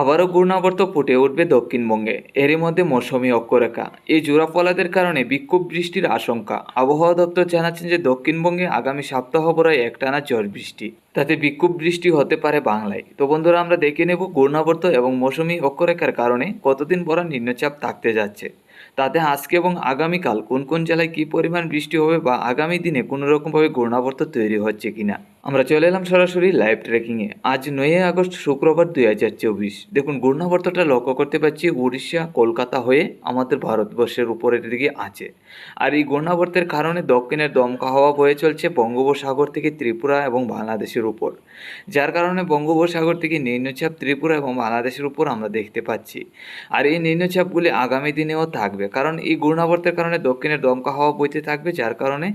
আবারও ঘূর্ণাবর্ত ফুটে উঠবে দক্ষিণবঙ্গে। এরই মধ্যে মৌসুমি অক্ষরেখা। এই জোড়া ফলাদের কারণে বিক্ষোভ বৃষ্টির আশঙ্কা। আবহাওয়া দপ্তর জানাচ্ছেন যে দক্ষিণবঙ্গে আগামী সপ্তাহ পরায় একটানা ঝড় বৃষ্টি। তাতে বিক্ষোভ বৃষ্টি হতে পারে বাংলায়। তো বন্ধুরা, আমরা দেখে নেব ঘূর্ণাবর্ত এবং মৌসুমি অক্ষরেখার কারণে কতদিন পর নিম্নচাপ থাকতে যাচ্ছে। তাতে আজকে এবং আগামীকাল কোন কোন জেলায় কী পরিমাণ বৃষ্টি হবে বা আগামী দিনে কোনো রকমভাবে ঘূর্ণাবর্ত তৈরি হচ্ছে কিনা? আমরা চলে এলাম সরাসরি লাইভ ট্রেকিংয়ে আজ নয় আগস্ট, শুক্রবার দুই হাজার চব্বিশ। দেখুন, ঘূর্ণাবর্তটা লক্ষ্য করতে পারছি উড়িষ্যা, কলকাতা হয়ে আমাদের ভারতবর্ষের উপরের দিকে আছে। আর এই ঘূর্ণাবর্তের কারণে দক্ষিণের দমকা হাওয়া বয়ে চলছে বঙ্গোপসাগর থেকে ত্রিপুরা এবং বাংলাদেশের উপর। যার কারণে বঙ্গোপসাগর থেকে নিম্নচাপ ত্রিপুরা এবং বাংলাদেশের উপর আমরা দেখতে পাচ্ছি। আর এই নিম্নচাপগুলি আগামী দিনেও থাকবে। কারণ এই ঘূর্ণাবর্তের কারণে দক্ষিণের দমকা হাওয়া বইতে থাকবে, যার কারণে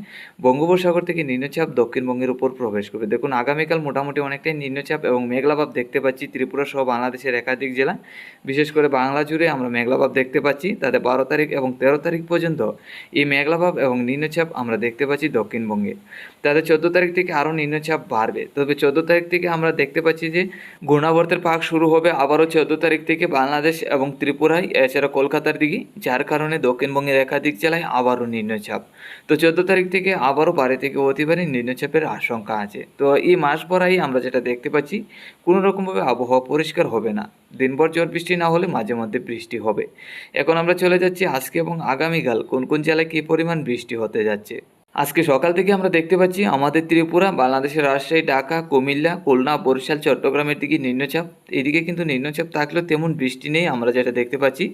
বঙ্গোপসাগর থেকে নিম্নচাপ দক্ষিণবঙ্গের উপর প্রবেশ করবে। দেখুন, আগামীকাল মোটামুটি অনেকটাই নিম্নচাপ এবং মেঘলাভাব দেখতে পাচ্ছি ত্রিপুরা সহ বাংলাদেশের একাধিক জেলা। বিশেষ করে বাংলা জুড়ে আমরা মেঘলাভাব দেখতে পাচ্ছি। তাতে বারো তারিখ এবং তেরো তারিখ পর্যন্ত এই মেঘলাভাব এবং নিম্নচাপ আমরা দেখতে পাচ্ছি দক্ষিণবঙ্গে। তাতে চোদ্দ তারিখ থেকে আরও নিম্নচাপ বাড়বে। তবে চোদ্দ তারিখ থেকে আমরা দেখতে পাচ্ছি যে ঘূর্ণাবর্তের পাক শুরু হবে আবারও চোদ্দ তারিখ থেকে বাংলাদেশ এবং ত্রিপুরায়, এছাড়া কলকাতার দিকে, যার কারণে দক্ষিণবঙ্গের একাধিক জেলায় আবারও নিম্নচাপ। তো চোদ্দ তারিখ থেকে আবারও বাড়ি থেকে অতিবারে নিম্নচাপের আশঙ্কা আছে। তো এই মাস ভরাই আমরা যেটা দেখতে পাচ্ছি কোনোরকমভাবে আবহাওয়া পরিষ্কার হবে না। দিনভর জল বৃষ্টি না হলে মাঝে মধ্যে বৃষ্টি হবে। এখন আমরা চলে যাচ্ছি আজকে এবং আগামীকাল কোন কোন জেলায় কী পরিমাণ বৃষ্টি হতে যাচ্ছে। আজকে সকাল থেকে আমরা দেখতে পাচ্ছি আমাদের ত্রিপুরা, বাংলাদেশের রাজশাহী, ঢাকা, কুমিল্লা, খুলনা, বরিশাল, চট্টগ্রামের দিকে নিম্নচাপ। এদিকে কিন্তু নিম্নচাপ থাকলেও তেমন বৃষ্টি নেই, আমরা যেটা দেখতে পাচ্ছি।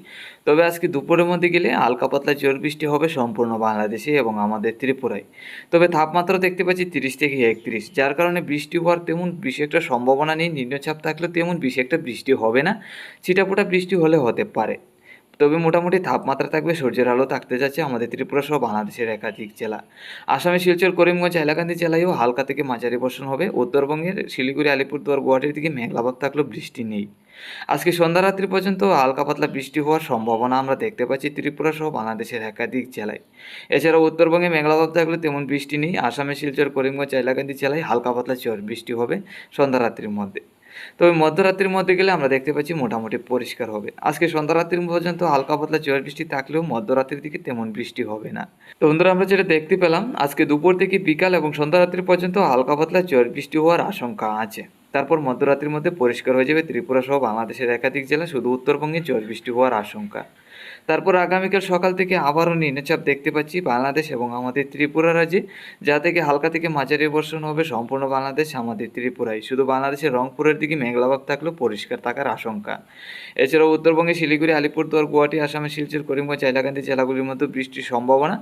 তবে আজকে দুপুরের মধ্যে গেলে হালকা পাতলা ঝড় বৃষ্টি হবে সম্পূর্ণ বাংলাদেশে এবং আমাদের ত্রিপুরায়। তবে তাপমাত্রা দেখতে পাচ্ছি তিরিশ থেকে একত্রিশ, যার কারণে বৃষ্টি হওয়ার তেমন বেশি একটা সম্ভাবনা নেই। নিম্নচাপ থাকলেও তেমন বেশি একটা বৃষ্টি হবে না। ছিটাফোটা বৃষ্টি হলে হতে পারে। তবে মোটামুটি তাপমাত্রা থাকবে, সূর্যের আলো থাকতে যাচ্ছে, আমাদের ত্রিপুরা সহ বাংলাদেশের একাধিক জেলা। আসামে শিলচর, করিমগঞ্জ, হাইলাকান্দি জেলায়ও হালকা থেকে মাঝারি বর্ষণ হবে। উত্তরবঙ্গের শিলিগুড়ি, আলিপুরদুয়ার, গুয়াহাটির দিকে মেঘলাভাব থাকলেও বৃষ্টি নেই। আজকে সন্ধ্যা রাত্রি পর্যন্ত হালকা পাতলা বৃষ্টি হওয়ার সম্ভাবনা আমরা দেখতে পাচ্ছি ত্রিপুরা সহ বাংলাদেশের একাধিক জেলায়। এছাড়াও উত্তরবঙ্গে মেঘলাভাব থাকলে তেমন বৃষ্টি নেই। আসামে শিলচর, করিমগঞ্জ, হাইলাকান্দি জেলায় হালকা পাতলা ঝড় বৃষ্টি হবে সন্ধ্যা রাত্রির মধ্যে। তবে মধ্যরাত্রির মধ্যে গেলে আমরা দেখতে পাচ্ছি মোটামুটি পরিষ্কার হবে। আজকে সন্ধ্যারাত্রির পর্যন্ত হালকা পাতলা জোয়ার বৃষ্টি থাকলেও মধ্যরাত্রির দিকে তেমন বৃষ্টি হবে না। তো বন্ধুরা, আমরা যেটা দেখতে পেলাম, আজকে দুপুর থেকে বিকাল এবং সন্ধ্যা রাত্রি পর্যন্ত হালকা পাতলা জোয়ার বৃষ্টি হওয়ার আশঙ্কা আছে। তারপর মধ্যরাত্রির মধ্যে পরিষ্কার হয়ে যাবে ত্রিপুরা সহ বাংলাদেশের একাধিক জেলা, শুধু উত্তরবঙ্গে জোয়ার বৃষ্টি হওয়ার আশঙ্কা। তারপর আগামীকাল সকাল থেকে আবারও নিম্নচাপ দেখতে পাচ্ছি বাংলাদেশ এবং আমাদের ত্রিপুরা রাজ্যে, যা থেকে হালকা থেকে মাঝারি বর্ষণ হবে সম্পূর্ণ বাংলাদেশ, আমাদের ত্রিপুরায় শুধু বাংলাদেশের রংপুরের দিকে মেঘলাভাব থাকলেও পরিষ্কার থাকার আশঙ্কা। এছাড়াও উত্তরবঙ্গে শিলিগুড়ি, আলিপুরদুয়ার, গুয়াহাটি, আসামে শিলচর, করিমগঞ্জ, হাইলাকান্দি জেলাগুলির মধ্যে বৃষ্টির সম্ভাবনা।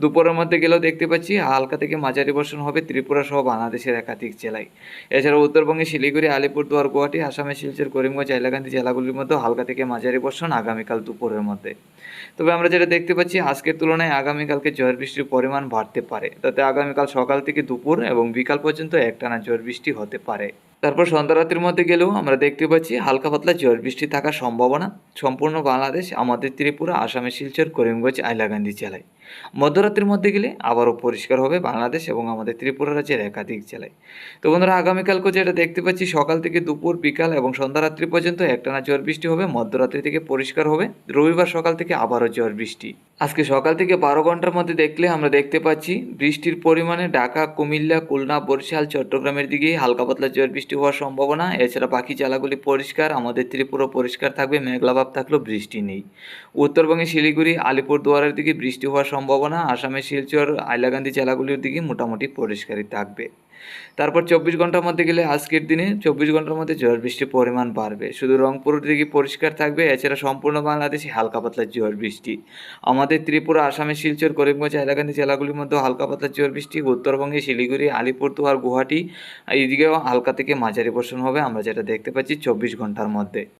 দুপুরের মধ্যে গেলেও দেখতে পাচ্ছি হালকা থেকে মাঝারি বর্ষণ হবে ত্রিপুরা সহ বাংলাদেশের একাধিক জেলায়। এছাড়াও উত্তরবঙ্গে শিলিগুড়ি, আলিপুরদুয়ার, গুয়াহাটি, আসামে শিলচর, করিমগঞ্জ, হাইলাকান্দি জেলাগুলির মধ্যে হালকা থেকে মাঝারি বর্ষণ আগামীকাল দুপুরের মধ্যে। তবে আমরা যেটা দেখতে পাচ্ছি, আজকের তুলনায় আগামীকালকে ঝড় বৃষ্টির পরিমাণ বাড়তে পারে। তাতে আগামীকাল সকাল থেকে দুপুর এবং বিকাল পর্যন্ত একটানা ঝড় বৃষ্টি হতে পারে। তারপর সন্ধ্যা মধ্যে গেলেও আমরা দেখতে পাচ্ছি, হালকা পাতলা ঝড় বৃষ্টি থাকার সম্ভাবনা। সম্পূর্ণ বাংলাদেশ, আমাদের ত্রিপুরা আসামে শিলচর, করিমগঞ্জ আইলাকান্দি জেলায়। মধ্যরাত্রির মধ্যে গেলে আবারও পরিষ্কার হবে বাংলাদেশ এবং আমাদের ত্রিপুরা রাজ্যের একাধিক জেলায়। তো বন্ধুরা আগামীকালকে যেটা দেখতে পাচ্ছি, সকাল থেকে দুপুর, বিকাল এবং সন্ধ্যা রাত্রি পর্যন্ত একটানা ঝড় বৃষ্টি হবে, মধ্যরাত্রি থেকে পরিষ্কার হবে, রবিবার সকাল থেকে আবারও ঝড় বৃষ্টি। আজকে সকাল থেকে বারো ঘণ্টার মধ্যে দেখলে আমরা দেখতে পাচ্ছি, বৃষ্টির পরিমাণে ঢাকা, কুমিল্লা, খুলনা, বরিশাল, চট্টগ্রামের দিকে হালকা পাতলা ঝড় বৃষ্টি হওয়ার সম্ভাবনা। এছাড়া বাকি জেলাগুলি পরিষ্কার, আমাদের ত্রিপুরা পরিষ্কার থাকবে মেঘলাভাব থাকলেও বৃষ্টি নেই। উত্তরবঙ্গে শিলিগুড়ি, আলিপুরদুয়ারের দিকে বৃষ্টি হওয়ার সম্ভাবনা আসামে শিলচর, হাইলাকান্দি জেলাগুলির দিকে মোটামুটি পরিষ্কারই থাকবে। তারপর চব্বিশ ঘণ্টার মধ্যে গেলে আজকের দিনে চব্বিশ ঘণ্টার মধ্যে ঝড় বৃষ্টির পরিমাণ বাড়বে। শুধু রংপুরের দিকে পরিষ্কার থাকবে, এছাড়া সম্পূর্ণ বাংলাদেশে হালকা পাতলা ঝড় বৃষ্টি আমাদের ত্রিপুরা আসামে শিলচর, করিমগঞ্জ, হাইলাকান্দি জেলাগুলির মধ্যে হালকা পাতলা ঝড় বৃষ্টি উত্তরবঙ্গে শিলিগুড়ি, আলিপুরদুয়ার, গুয়াহাটি, এইদিকেও হালকা থেকে মাঝারি বর্ষণ হবে। আমরা যেটা দেখতে পাচ্ছি চব্বিশ ঘণ্টার মধ্যে।